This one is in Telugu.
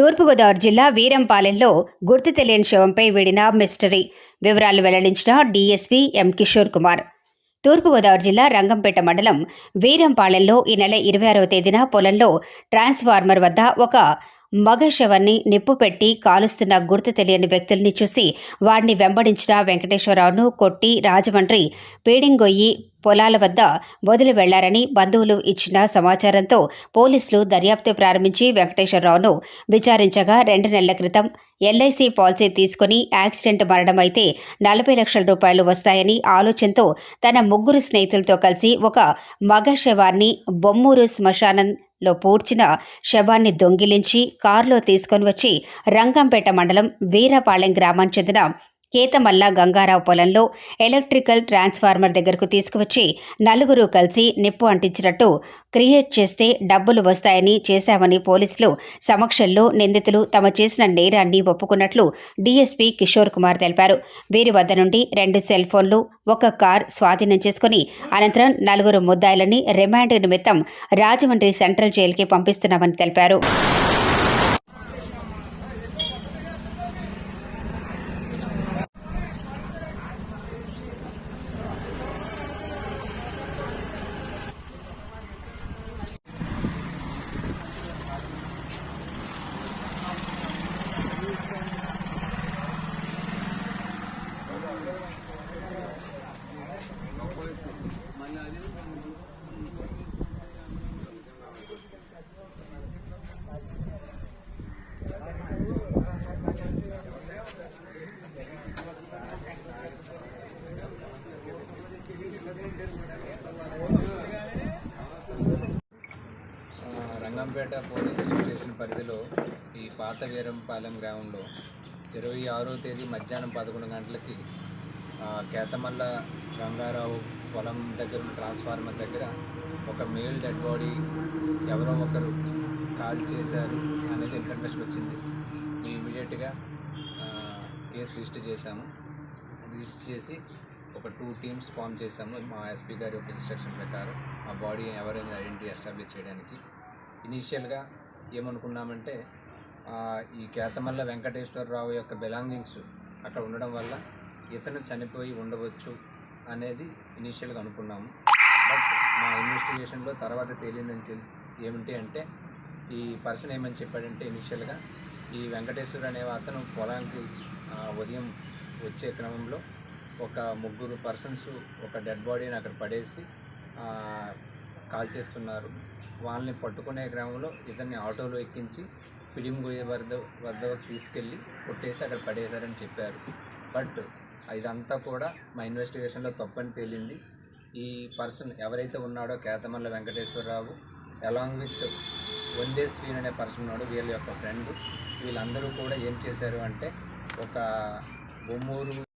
తూర్పుగోదావరి జిల్లా వీరంపాలెంలో గుర్తు తెలియని శవంపై వీడిన మిస్టరీ. వివరాలు వెల్లడించిన డీఎస్పీ ఎం కిషోర్ కుమార్. తూర్పుగోదావరి జిల్లా రంగంపేట మండలం వీరంపాలెంలో ఈ నెల ఇరవై ఆరవ తేదీన పొలంలో ట్రాన్స్ఫార్మర్ వద్ద ఒక మగ శవాన్ని నిప్పు పెట్టి కాలుస్తున్న గుర్తు తెలియని వ్యక్తుల్ని చూసి వాడిని వెంబడించిన వెంకటేశ్వరరావును కొట్టి రాజమండ్రి పీడింగొయ్యి పొలాల వద్ద వదిలి వెళ్ళారని బంధువులు ఇచ్చిన సమాచారంతో పోలీసులు దర్యాప్తు ప్రారంభించి వెంకటేశ్వరరావును విచారించగా రెండు నెలల క్రితం ఎల్ఐసి పాలసీ తీసుకుని యాక్సిడెంట్ మరణమైతే అయితే నలభై లక్షల రూపాయలు వస్తాయని ఆలోచనతో తన ముగ్గురు స్నేహితులతో కలిసి ఒక మగ శవాన్ని బొమ్మూరు శ్మశానం లో పూడ్చిన శవాన్ని దొంగిలించి కారులో తీసుకొని వచ్చి రంగంపేట మండలం వీరపాళెం గ్రామానికి చెందిన కేతమల్ల గంగారావు పొలంలో ఎలక్ట్రికల్ ట్రాన్స్ఫార్మర్ దగ్గరకు తీసుకువచ్చి నలుగురు కలిసి నిప్పు అంటించినట్టు క్రియేట్ చేస్తే డబ్బులు వస్తాయని చేశామని పోలీసులు సమక్షంలో నిందితులు తమ చేసిన నేరాన్ని ఒప్పుకున్నట్లు డీఎస్పీ కిషోర్ కుమార్ తెలిపారు. వీరి వద్ద నుండి రెండు సెల్ ఫోన్లు ఒక కార్ స్వాధీనం చేసుకుని అనంతరం నలుగురు ముద్దాయిలని రిమాండ్ నిమిత్తం రాజమండ్రి సెంట్రల్ జైలుకి పంపిస్తున్నామని తెలిపారు ఆ, రంగంపేట పోలీస్ స్టేషన్ పరిధిలో ఈ పాత వీరంపాలెం గ్రామంలో ఇరవై ఆరో తేదీ మధ్యాహ్నం పదకొండు గంటలకి కేతమల్ల రంగారావు పొలం దగ్గర ట్రాన్స్ఫార్మర్ దగ్గర ఒక మేల్ డెడ్ బాడీ ఎవరో ఒకరు కాల్ చేశారు అనేది ఇన్ఫర్మేషన్ వచ్చింది. మేము ఇమీడియట్గా కేసు రిజిస్టర్ చేశాము. రిజిస్టర్ చేసి ఒక టూ టీమ్స్ ఫామ్ చేశాము. మా ఎస్పీ గారి యొక్క ఇన్స్ట్రక్షన్ ప్రకారం ఆ బాడీ ఎవరైనా ఐడెంటిటీ ఎస్టాబ్లిష్ చేయడానికి. ఇనీషియల్గా ఏమనుకున్నామంటే ఈ కేతమల్ల వెంకటేశ్వరరావు యొక్క బిలాంగింగ్స్ అక్కడ ఉండడం వల్ల ఇతను చనిపోయి ఉండవచ్చు అనేది ఇనీషియల్గా అనుకున్నాము. బట్ మా ఇన్వెస్టిగేషన్లో తర్వాత తేలిందని తెలిసి ఏమిటి అంటే ఈ పర్సన్ ఏమని చెప్పాడంటే ఇనీషియల్గా ఈ వెంకటేశ్వర్ అనే అతను పొలానికి ఉదయం వచ్చే క్రమంలో ఒక ముగ్గురు పర్సన్స్ ఒక డెడ్ బాడీని అక్కడ పడేసి కాల్ చేస్తున్నారు. వాళ్ళని పట్టుకునే క్రమంలో ఇతన్ని ఆటోలో ఎక్కించి పిడిమిగొయ్య వద్ద వద్ద తీసుకెళ్ళి కొట్టేసి అక్కడ పడేశారని చెప్పారు. బట్ ఇదంతా కూడా మా ఇన్వెస్టిగేషన్లో తప్పని తేలింది. ఈ పర్సన్ ఎవరైతే ఉన్నాడో కేతమల్ల వెంకటేశ్వరరావు అలాంగ్ విత్ వందే శ్రీన్ అనే పర్సన్ ఉన్నాడు వీళ్ళ యొక్క ఫ్రెండ్ వీళ్ళందరూ కూడా ఏం చేశారు అంటే ఒక బొమ్మూరు